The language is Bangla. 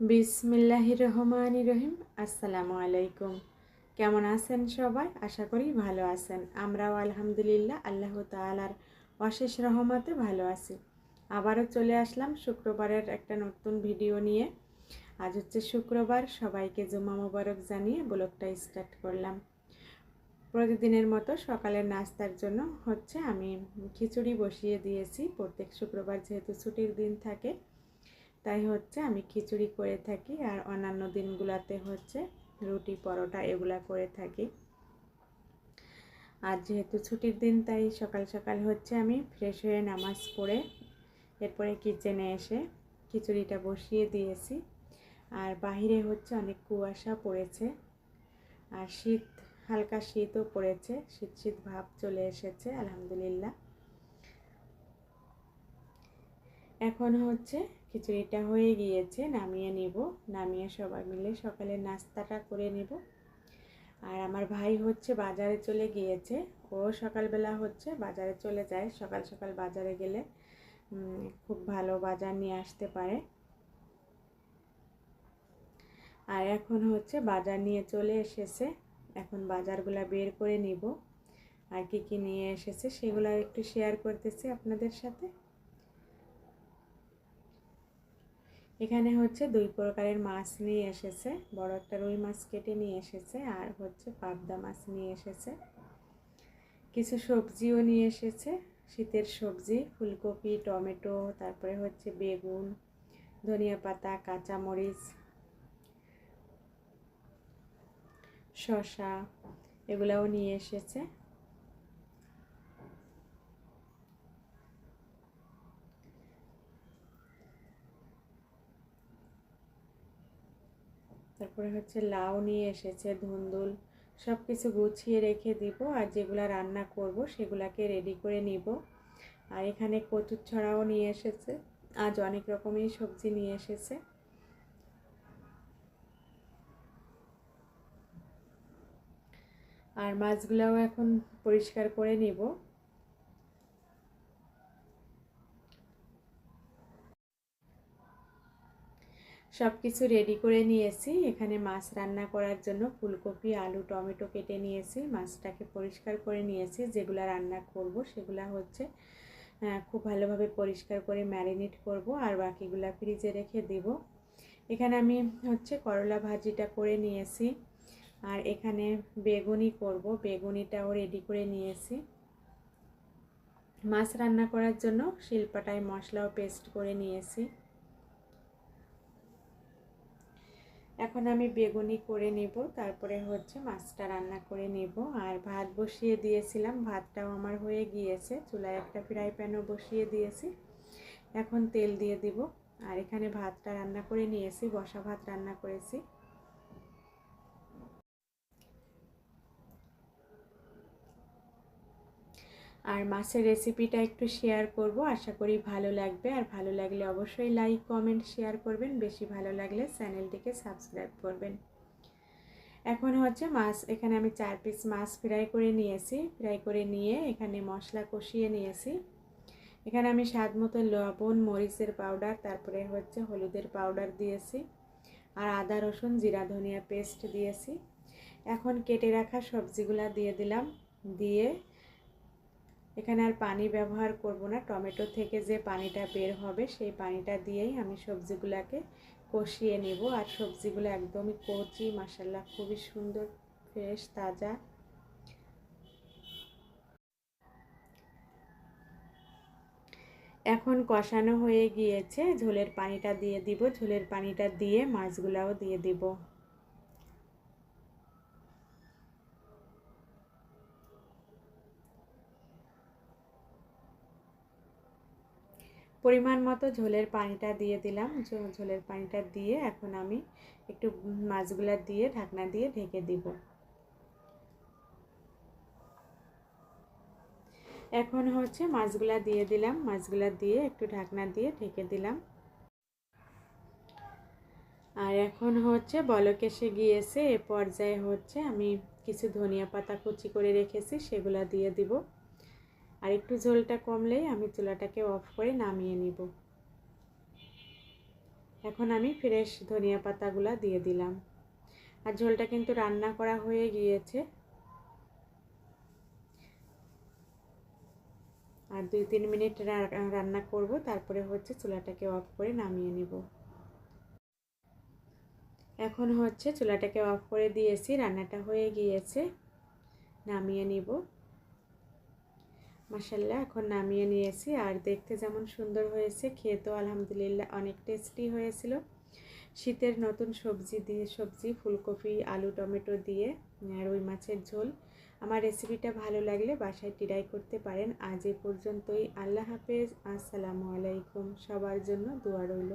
বিসমিল্লাহির রহমান রহিম আসসালামু আলাইকুম কেমন আছেন সবাই? আশা করি ভালো আছেন। আমরাও আলহামদুলিল্লাহ আল্লাহ তালার অশেষ রহমতে ভালো আছি। আবারও চলে আসলাম শুক্রবারের একটা নতুন ভিডিও নিয়ে। আজ হচ্ছে শুক্রবার, সবাইকে জুমা মোবারক জানিয়ে ব্লগটা স্টার্ট করলাম। প্রতিদিনের মতো সকালের নাস্তার জন্য হচ্ছে আমি খিচুড়ি বসিয়ে দিয়েছি। প্রত্যেক শুক্রবার যেহেতু ছুটির দিন থাকে তাই হচ্ছে আমি খিচুড়ি করে থাকি আর অন্যান্য দিনগুলোতে হচ্ছে রুটি, পরোটা এগুলা করে থাকি। আর যেহেতু ছুটির দিন, তাই সকাল সকাল হচ্ছে আমি ফ্রেশ হয়ে নামাজ পড়ে এরপরে কিচেনে এসে খিচুড়িটা বসিয়ে দিয়েছি। আর বাহিরে হচ্ছে অনেক কুয়াশা পড়েছে আর শীত, হালকা শীতও পড়েছে, শীত শীত ভাব চলে এসেছে, আলহামদুলিল্লাহ। এখন হচ্ছে খিচুড়িটা হয়ে গিয়েছে, নামিয়ে নেব। নামিয়ে সবাই মিলে সকালে নাস্তাটা করে নেব। আর আমার ভাই হচ্ছে বাজারে চলে গিয়েছে। ও সকালবেলা হচ্ছে বাজারে চলে যায়। সকাল সকাল বাজারে গেলে খুব ভালো বাজার নিয়ে আসতে পারে। আর এখন হচ্ছে বাজার নিয়ে চলে এসেছে। এখন বাজারগুলা বের করে নিব। আর কি কি নিয়ে এসেছে সেগুলো একটু শেয়ার করতেছি আপনাদের সাথে। এখানে হচ্ছে দুই প্রকারের মাছ নিয়ে এসেছে। বড় একটা রুই মাছ কেটে নিয়ে এসেছে আর হচ্ছে পাবদা মাছ নিয়ে এসেছে। কিছু সবজিও নিয়ে এসেছে। শীতের সবজি, ফুলকপি, টমেটো, তারপরে হচ্ছে বেগুন, ধনিয়া পাতা, কাঁচামরিচ শশা এগুলাও নিয়ে এসেছে। তারপরে হচ্ছে লাউ নিয়ে এসেছে, ধুন্দুল সব কিছু গুছিয়ে রেখে দিব আর যেগুলো রান্না করব সেগুলাকে রেডি করে নিব। আর এখানে কচুর ছড়াও নিয়ে এসেছে, আজ অনেক রকমের সবজি নিয়ে এসেছে। আর মাছগুলাও এখন পরিষ্কার করে নিব। সব কিছু রেডি করে নিয়েছি। এখানে মাছ রান্না করার জন্য ফুলকপি, আলু, টমেটো কেটে নিয়েছি। মাছটাকে পরিষ্কার করে নিয়েছি। যেগুলো রান্না করব সেগুলো হচ্ছে খুব ভালোভাবে পরিষ্কার করে ম্যারিনেট করব আর বাকিগুলা ফ্রিজে রেখে দেব। এখানে আমি হচ্ছে করলা ভাজিটা করে নিয়েছি আর এখানে বেগুনি করব। বেগুনিটাও রেডি করে নিয়েছি। মাছ রান্না করার জন্য শিল্পাটায় মশলাও পেস্ট করে নিয়েছি। এখন আমি বেগুনি করে নেব, তারপরে হচ্ছে মাছটা রান্না করে নেব। আর ভাত বসিয়ে দিয়েছিলাম, ভাতটাও আমার হয়ে গিয়েছে, চুলায় একটা ফ্রাই প্যানও বসিয়ে দিয়েছি। এখন তেল দিয়ে দিব। আর এখানে ভাতটা রান্না করে নিয়েছি, বসা ভাত রান্না করেছি। আর মাছের রেসিপিটা একটু শেয়ার করব। আশা করি ভালো লাগবে। আর ভালো লাগলে অবশ্যই লাইক কমেন্ট শেয়ার করবেন। বেশি ভালো লাগলে চ্যানেলটিকে সাবস্ক্রাইব করবেন। এখন হচ্ছে মাছ, এখানে আমি চার পিস মাছ ফ্রাই করে নিয়েছি। ফ্রাই করে নিয়ে এখানে মশলা কষিয়ে নিয়েছি। এখানে আমি স্বাদ মতো লবণ, মরিচের পাউডার তারপরে হচ্ছে হলুদের পাউডার দিয়েছি। আর আদা, রসুন, জিরা, ধনিয়া পেস্ট দিয়েছি। এখন কেটে রাখা সবজিগুলা দিয়ে দিলাম। দিয়ে এখানে আর পানি ব্যবহার করব না। টমেটো থেকে যে পানিটা বের হবে, সেই পানিটা দিয়েই আমি সবজিগুলোকে কষিয়ে নেব। আর সবজিগুলো একদমই কচি মাসাল্লা খুবই সুন্দর, ফ্রেশ, তাজা। এখন কষানো হয়ে গিয়েছে। ঝোলের পানিটা দিয়ে দিব। ঝোলের পানিটা দিয়ে মাছগুলাও দিয়ে দিব। পরিমাণ মতো ঝোলের পানিটা দিয়ে দিলাম। ঝোলের পানিটা দিয়ে এখন আমি একটু মাছগুলা দিয়ে ঢাকনা দিয়ে ঢেকে দিব। এখন হচ্ছে মাছগুলা দিয়ে দিলাম। মাছগুলা দিয়ে একটু ঢাকনা দিয়ে ঢেকে দিলাম। আর এখন হচ্ছে বলক এসে গিয়েছে। এ পর্যায়ে হচ্ছে আমি কিছু ধনিয়া পাতা কুচি করে রেখেছি, সেগুলা দিয়ে দিব। আর একটু ঝোলটা কমলেই আমি চুলাটাকে অফ করে নামিয়ে নিব। এখন আমি ফ্রেশ ধনিয়া পাতাগুলা দিয়ে দিলাম। আর ঝোলটা কিন্তু রান্না করা হয়ে গিয়েছে। আর দুই তিন মিনিট রান্না করব, তারপরে হচ্ছে চুলাটাকে অফ করে নামিয়ে নিব। এখন হচ্ছে চুলাটাকে অফ করে দিয়েছি, রান্নাটা হয়ে গিয়েছে। নামিয়ে নিব। মাসাল্লাহ এখন নামিয়ে নিয়েছি। আর দেখতে যেমন সুন্দর হয়েছে, খেতেও আলহামদুলিল্লাহ অনেক টেস্টি হয়েছিল। শীতের নতুন সবজি দিয়ে, সবজি, ফুলকপি, আলু, টমেটো দিয়ে রুই মাছের ঝোল। আমার রেসিপিটা ভালো লাগলে বাসায় ট্রাই করতে পারেন। আজ এ পর্যন্তই। আল্লাহ হাফেজ। আসসালামু আলাইকুম। সবার জন্য দোয়া রইল।